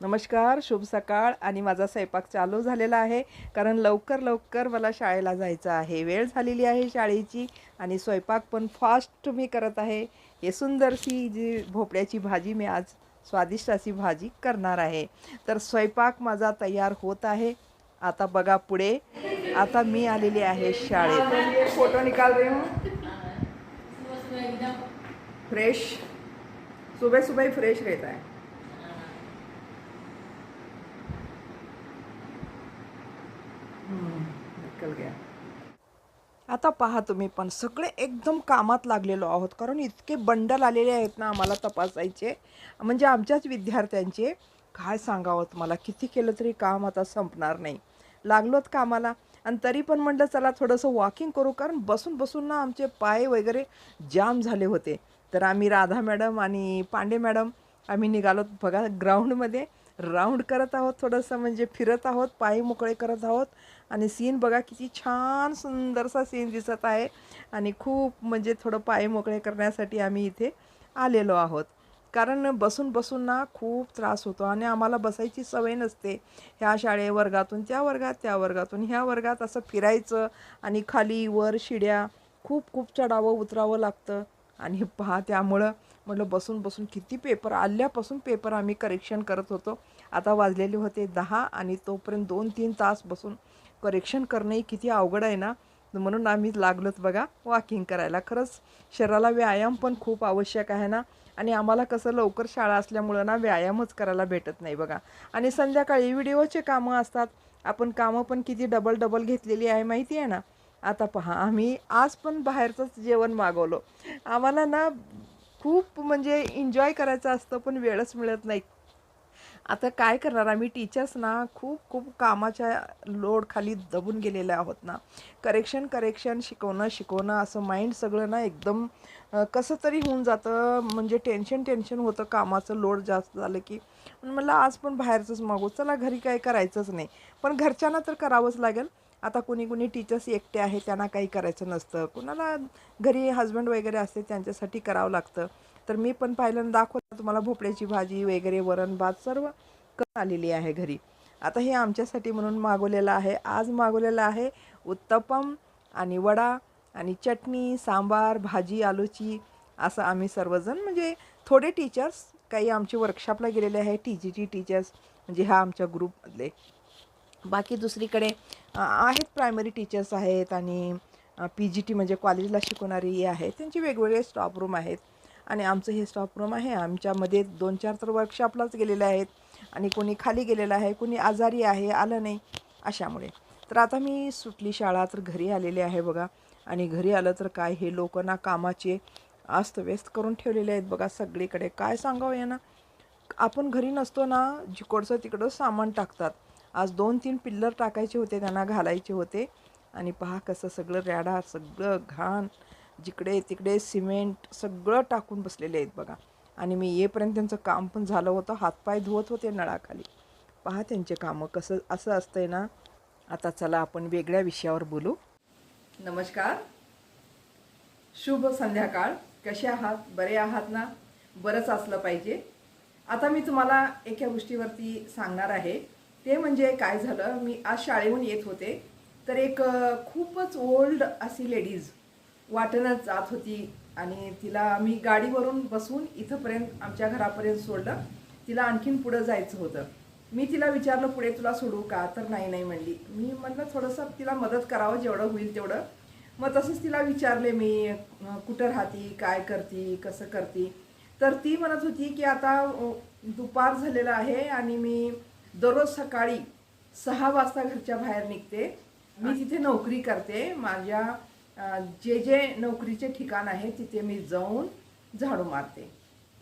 नमस्कार शुभ सकाळ आणि माझा स्वयंपाक चालू झालेला आहे कारण लवकर लवकर मला शाळेला जायचं आहे. वेळ झालेली आहे शाळेची आणि स्वयंपाक पण फास्ट मी करत आहे. हे सुंदरशी जी भोपळ्याची भाजी मी आज स्वादिष्ट अशी भाजी करणार आहे. तर स्वयंपाक माझा तयार होत आहे. आता बघा पुढे. आता मी आलेली आहे शाळेत. फोटो निकाल रही हूँ? फ्रेश. सुबह सुबह ही फ्रेश रहता है निकल गया आता पहा तुम्ही पण सगळे एकदम कामात लागलेलो आहोत. कारण इतके बंडल आलेले आहेत ना आम्हाला तपासायचे. म्हणजे आमच्याच विद्यार्थ्यांचे काय सांगावं तुम्हाला? किती केलं तरी काम आता संपणार नाही. लागलोत कामाला. आणि तरी पण म्हटलं चला थोडंसं वॉकिंग करू. कारण बसून बसून ना आमचे पाय वगैरे जाम झाले होते. तर आम्ही राधा मॅडम आणि पांडे मॅडम आम्ही निघालो बघा ग्राउंडमध्ये राऊंड करत आहोत थोडंसं म्हणजे फिरत आहोत पाय मोकळे करत आहोत. आणि सीन बघा किती छान सुंदरसा सीन दिसत आहे. आणि खूप म्हणजे थोडं पाय मोकळे करण्यासाठी आम्ही इथे आलेलो आहोत. कारण बसून बसून ना खूप त्रास होतो आणि आम्हाला बसायची सवय नसते. ह्या शाळे वर्गातून त्या वर्गात त्या वर्गातून ह्या वर्गात असं फिरायचं आणि खाली वर शिड्या खूप खूप चढावं उतरावं लागतं. आणि पहा त्यामुळं म्हटलं बसून बसून किती पेपर आल्यापासून पेपर आम्ही करेक्शन करत होतो. आता वाजलेले होते दहा आणि तोपर्यंत दोन तीन तास बसून करेक्शन करणंही किती अवघड आहे ना? म्हणून आम्ही लागलोत बघा वॉकिंग करायला. खरंच शरीराला व्यायाम पण खूप आवश्यक आहे ना? आणि आम्हाला कसं लवकर शाळा असल्यामुळं ना व्यायामच करायला भेटत नाही बघा. आणि संध्याकाळी व्हिडिओचे कामं असतात. आपण कामं पण किती डबल डबल घेतलेली आहे माहिती आहे ना? आता पहा आम्ही आज पण बाहेरचंच जेवण मागवलं. आम्हाला ना खूप म्हणजे एन्जॉय करायचं असतं पण वेळच मिळत नाही. आता काय करणार? आम्ही टीचर्स ना खूप खूप कामाच्या लोडखाली दबून गेलेल्या आहोत ना. करेक्शन करेक्शन शिकवणं शिकवणं असं माइंड सगळं ना एकदम कसं तरी होऊन जातं. म्हणजे टेन्शन टेन्शन होतं. कामाचं लोड जास्त झालं की. मला आज पण बाहेरचंच मागू चला घरी काय करायचंच नाही. पण घरच्यांना तर करावंच लागेल. आता कुणी कुणी टीचर्स एकटे आहे त्यांना काही करायचं नसतं. कुणाला घरी हजबंड वगैरे असते त्यांच्यासाठी करावं लागतं. तर मी पण पाहिलं दाखवलं तुम्हाला भोपळ्याची भाजी वगैरे वरण भात सर्व करून आलेली आहे घरी. आता हे आमच्यासाठी म्हणून मागवलेलं आहे. आज मागवलेलं आहे उत्तपम आणि वडा आणि चटणी सांबार भाजी आलूची असं आम्ही सर्वजण म्हणजे थोडे टीचर्स काही आमचे वर्कशॉपला गेलेले आहे टी जी टी टीचर्स म्हणजे ह्या आमच्या ग्रुपमधले बाकी दुसरीकडे आहेत प्रायमरी टीचर्स आहेत आणि पी जी टी म्हणजे कॉलेजला शिकवणारी आहेत त्यांचे वेगवेगळे स्टॉप रूम आहेत. आणि आमचं हे स्टॉप रूम आहे. आमच्यामध्ये दोन चार तर वर्कशॉपलाच गेलेले आहेत. आणि कोणी खाली गेलेलं आहे कोणी आजारी आहे आलं नाही अशामुळे. तर आता मी सुटली शाळा तर घरी आलेले आहे बघा. आणि घरी आलं तर काय हे लोक ना कामाचे अस्तव्यस्त करून ठेवलेले आहेत बघा सगळीकडे. काय सांगावं यांना? आपण घरी नसतो ना जिकडचं तिकडं सामान टाकतात. आज दोन तीन पिल्लर टाकायचे होते त्यांना घालायचे होते. आणि पहा कसं सगळं रॅडा सगळं घाण जिकडे तिकडे सिमेंट सगळं टाकून बसलेले आहेत बघा. आणि मी येईपर्यंत त्यांचं काम पण झालं होतं हातपाय धुवत होते नळाखाली. पहा त्यांचे कामं कसं असं असतंय ना. आता चला आपण वेगळ्या विषयावर बोलू. नमस्कार. शुभ संध्याकाळ. कसे आहात? बरे आहात ना? बरंच असलं पाहिजे. आता मी तुम्हाला एका गोष्टीवरती सांगणार आहे. ते म्हणजे काय झालं मी आज शाळेहून येत होते. तर एक खूपच ओल्ड अशी लेडीज वाटणच जात होती आणि तिला मी गाडीवरून बसून इथंपर्यंत आमच्या घरापर्यंत सोडलं. तिला आणखीन पुढं जायचं होतं. मी तिला विचारलं पुढे तुला सोडू का? तर नाही नाही म्हणली. मी म्हटलं थोडंसं तिला मदत करावं जेवढं होईल तेवढं. मग तसंच तिला विचारले मी कुठं राहती काय करती कसं करती? तर ती म्हणत होती की आता दुपार झालेलं आहे आणि मी दररोज सकाळी सहा वाजता घरच्या बाहेर निघते. मी तिथे नोकरी करते. माझ्या जे जे नोकरीचे ठिकाण आहे तिथे मी जाऊन झाडू मारते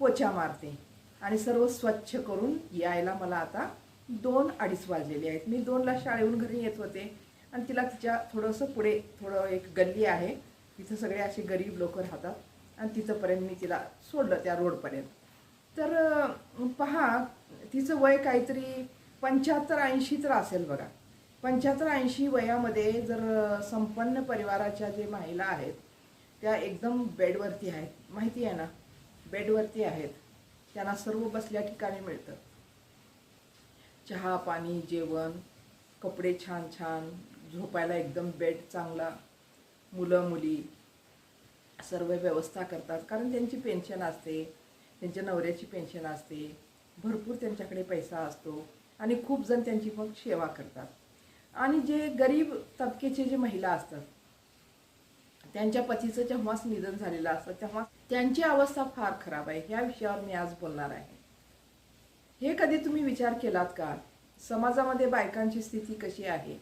पोछा मारते आणि सर्व स्वच्छ करून यायला मला आता दोन अडीच वाजलेले आहेत. मी दोनला शाळेहून घरी येत होते आणि तिला तिच्या थोडंसं पुढे थोडं एक गल्ली आहे. तिथं सगळे असे गरीब लोक राहतात आणि तिथंपर्यंत मी तिला सोडलं त्या रोडपर्यंत. तर पहा तिचं वय काहीतरी पंच्याहत्तर ऐंशी तर असेल बघा. पंच्याहत्तर ऐंशी वयामध्ये जर संपन्न परिवाराच्या जे महिला आहेत त्या एकदम बेडवरती आहेत. माहिती आहे ना? बेडवरती आहेत. त्यांना सर्व बसल्या ठिकाणी मिळतं. चहा पाणी जेवण कपडे छान छान झोपायला एकदम बेड चांगला. मुलं मुली सर्व व्यवस्था करतात. कारण त्यांची पेन्शन असते त्यांच्या नवऱ्याची पेन्शन असते. भरपूर त्यांच्याकडे पैसा असतो. आणि खूप जण त्यांची मग सेवा करतात. आणि जे गरीब तबकेचे जे महिला असतात त्यांच्या पतीचं जेव्हाच निधन झालेलं असतं तेव्हा त्यांची अवस्था फार खराब आहे. ह्या विषयावर मी आज बोलणार आहे. हे कधी तुम्ही विचार केलात का? समाजामध्ये बायकांची स्थिती कशी आहे?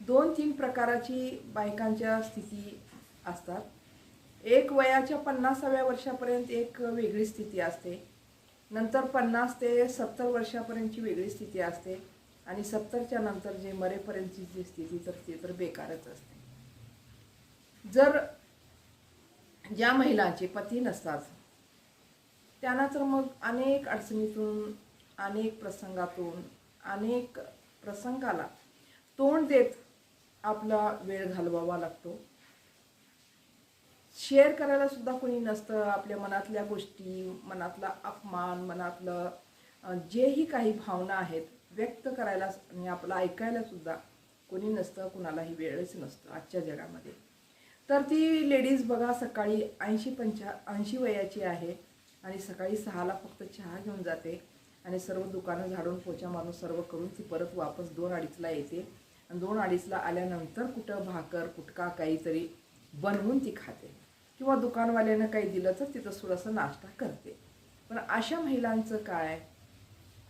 दोन तीन प्रकाराची बायकांच्या स्थिती असतात. एक वयाच्या पन्नासाव्या वर्षापर्यंत एक वेगळी स्थिती असते. नंतर पन्नास ते सत्तर वर्षापर्यंतची वेगळी स्थिती असते आणि सत्तरच्या नंतर जे मरेपर्यंतची जी स्थिती तर ती तर बेकारच असते. जर ज्या महिलांचे पती नसतात त्यांना तर मग अनेक अडचणीतून अनेक प्रसंगातून अनेक प्रसंगाला तोंड देत आपला वेळ घालवावा लागतो. शेअर करायला सुद्धा कोणी नसतं आपल्या मनातल्या गोष्टी मनातला अपमान मनातलं जेही काही भावना आहेत व्यक्त करायला आणि आपलं ऐकायला सुद्धा कोणी नसतं कुणालाही वेळच नसतं आजच्या जगामध्ये. तर ती लेडीज बघा सकाळी ऐंशी पंचा ऐंशी वयाची आहे आणि सकाळी सहाला फक्त चहा घेऊन जाते आणि सर्व दुकानं झाडून पोचा मारून सर्व करून ती परत वापस दोन अडीचला येते. आणि दोन अडीचला आल्यानंतर कुठं भाकर कुटका काहीतरी बनवून ती खाते. किंवा दुकानवाल्यानं काही दिलं तर तिथं थोडंसं नाश्ता करते. पण अशा महिलांचं काय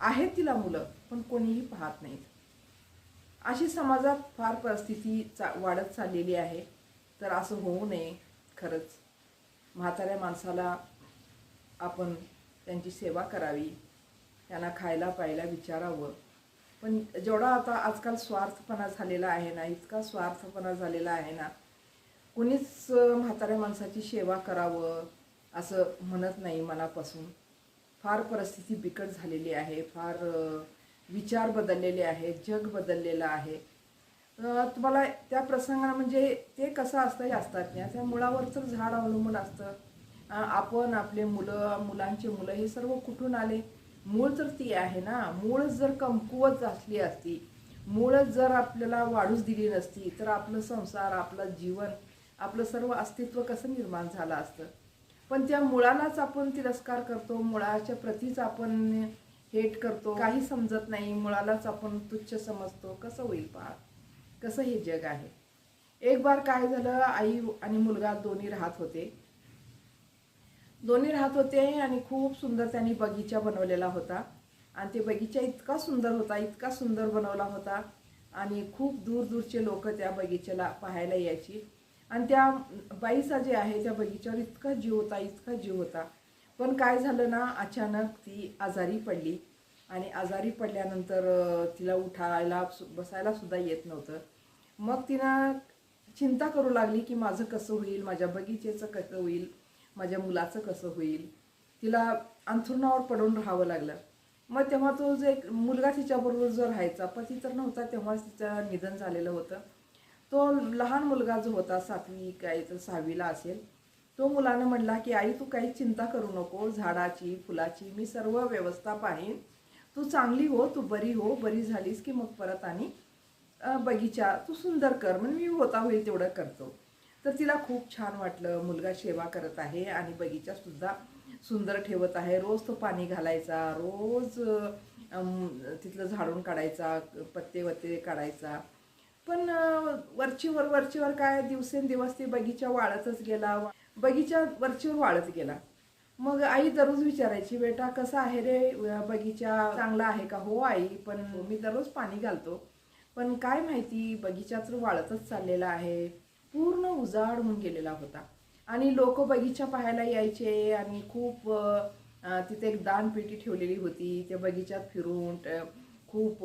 आहे तिला मुलं पण कोणीही पाहत नाहीत. अशी समाजात फार परिस्थिती चा वाढत चाललेली आहे. तर असं होऊ नये खरंच. म्हाताऱ्या माणसाला आपण त्यांची सेवा करावी त्यांना खायला प्यायला विचारावं. पण जेवढा आता आजकाल स्वार्थपणा झालेला आहे ना इतका स्वार्थपणा झालेला आहे ना कुणीच म्हाताऱ्या माणसाची सेवा करावं असं म्हणत नाही मनापासून. फार परिस्थिती बिकट झालेली आहे फार विचार बदललेले आहेत जग बदललेलं आहे. तुम्हाला त्या प्रसंगाला म्हणजे ते कसं असतं असतात त्या मुळावरचं झाड अवलंबून असतं. आपण आपले मुलं मुलांचे मुलं हे सर्व कुठून आले? मूळ तर ती आहे ना. मूळच जर कमकुवत असली असती मूळच जर आपल्याला वाढूच दिली नसती तर आपलं संसार आपलं जीवन आपलं सर्व अस्तित्व कसं निर्माण झालं असतं. पण त्या मुळालाच आपण तिरस्कार करतो मुळाच्या प्रतीच आपण हेट करतो. काही समजत नाही मुळालाच आपण तुच्छ समजतो. कसं होईल पहा. कसं हे जग आहे? एक बार काय झालं आई आणि मुलगा दोन्ही राहत होते. दोन्ही राहत होते आणि खूप सुंदर त्यांनी बगीचा बनवलेला होता. आणि ते बगीचा इतका सुंदर होता इतका सुंदर बनवला होता. आणि खूप दूर दूरचे लोक त्या बगीचाला पाहायला यायची. आणि त्या बाईचा जे आहे त्या बगीच्यावर इतका जीव होता इतका जीव होता. पण काय झालं ना अचानक ती आजारी पडली. आणि आजारी पडल्यानंतर तिला उठायला सु- बसायला सुद्धा येत नव्हतं. मग तिनं चिंता करू लागली की माझं कसं होईल? माझ्या बगीचेचं कसं होईल? माझ्या मुलाचं कसं होईल? तिला अंथरुणावर पडून राहावं लागलं. मग तेव्हा तो जो एक मुलगा तिच्याबरोबर जो राहायचा पती तर नव्हता तेव्हाच तिचं निधन झालेलं होतं. तो लहान मुलगा जो होता सातवी काय तर सहावीला असेल तो मुलानं म्हणला की आई तू काही चिंता करू नको झाडाची फुलाची मी सर्व व्यवस्था पाहीन. तू चांगली हो तू बरी हो बरी झालीस की मग परत आणि बगीचा तू सुंदर कर. म्हणजे मी होता होईल तेवढं करतो. तर तिला खूप छान वाटलं मुलगा सेवा करत आहे आणि बगीचासुद्धा सुंदर ठेवत आहे. रोज तो पाणी घालायचा रोज तिथलं झाडून काढायचा पत्ते वत्ते काढायचा. पण वरचीवर वरचीवर काय दिवसेंदिवस ते बगीचा वाळतच गेला. बगीचा वरचीवर वाळत गेला. मग आई दररोज विचारायची बेटा कसा आहे रे? बगीचा चांगला आहे का? हो आई पण मी दररोज पाणी घालतो. पण काय माहिती बगीचा तर वाळतच चाललेला आहे. पूर्ण उजाड होऊन गेलेला होता. आणि लोक बगीचा पाहायला यायचे आणि खूप तिथे एक दानपेटी ठेवलेली होती. त्या बगीचात फिरून खूप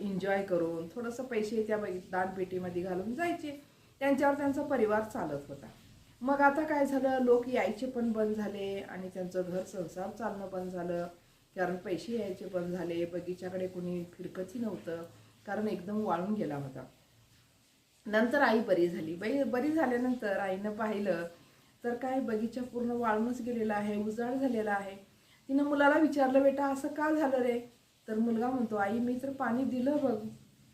एन्जॉय करून थोडंसं पैसे त्या दानपेटीमध्ये घालून जायचे. त्यांच्यावर त्यांचा परिवार चालत होता. मग आता काय झालं? लोक यायचे पण बंद झाले आणि त्यांचं घर संसार चालणं बंद झालं. कारण पैसे यायचे बंद झाले. बगीच्याकडे कोणी फिरकतही नव्हतं. कारण एकदम वाळून गेला होता. नंतर आई बरी झाली. बाई बरी झाल्यानंतर आईनं पाहिलं तर काय बगीचा पूर्ण वाळूनच गेलेला आहे उजाड झालेला आहे. तिनं मुलाला विचारलं बेटा असं का झालं रे? तर मुलगा म्हणतो आई मी तर पाणी दिलं बघ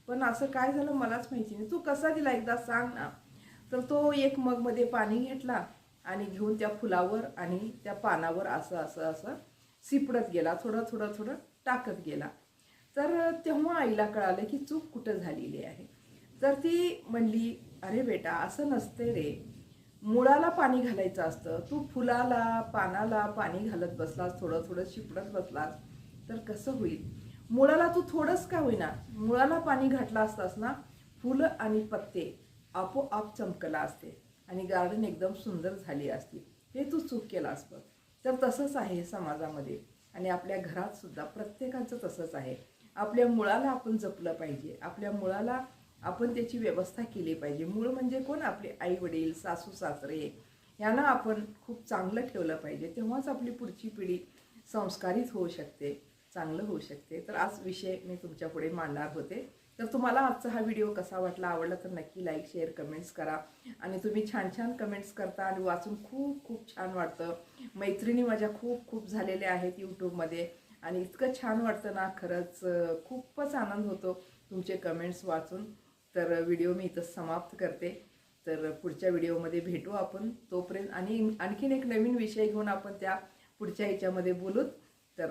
पण असं काय झालं मलाच माहिती नाही. तू कसा दिला एकदा सांग ना. तर तो एक मगमध्ये पाणी घेतला आणि घेऊन त्या फुलावर आणि त्या पानावर असं असं असं सिपडत गेला थोडं थोडं थोडं टाकत गेला. तर तेव्हा आईला कळालं की चूक कुठं झालेली आहे. तर ती म्हणली अरे बेटा असं नसते रे. मुळाला पाणी घालायचं असतं. तू फुलाला पानाला पाणी घालत बसलास थोडं थोडं शिपडत बसलास तर कसं होईल? मुळाला तू थोडंच का होईना? मुळाला पाणी घातलं असतास ना फुलं आणि पत्ते आपोआप चमकला असते आणि गार्डन एकदम सुंदर झाली असती. हे तू चूक केलास बघ. तर तसंच आहे समाजामध्ये आणि आपल्या घरात सुद्धा प्रत्येकाचं तसंच आहे. आपल्या मुळाला आपण जपलं पाहिजे. आपल्या मुळाला आपण त्याची व्यवस्था केली पाहिजे. मूळ म्हणजे कोण? आपले आई वडील सासू सासरे. यांना आपण खूप चांगलं ठेवलं पाहिजे. तेव्हाच आपली पुढची पिढी संस्कारित होऊ शकते. चांगलं होऊ शकते. तर आज विषय मी तुमच्यापुढे मांडणार होते. तर तुम्हाला आजचा हा व्हिडिओ कसा वाटला आवडला तर नक्की लाईक शेअर कमेंट्स करा. आणि तुम्ही छान छान कमेंट्स करता आणि वाचून खूप खूप छान वाटतं. मैत्रिणी माझ्या खूप खूप झालेल्या आहेत यूट्यूबमध्ये आणि इतकं छान वाटतं ना खरंच खूपच आनंद होतो तुमचे कमेंट्स वाचून. तर व्हिडिओ मी इथं समाप्त करते. तर पुढच्या व्हिडिओमध्ये भेटू आपण तोपर्यंत आणि आणखीन एक नवीन विषय घेऊन आपण त्या पुढच्या ह्याच्यामध्ये बोलूत तर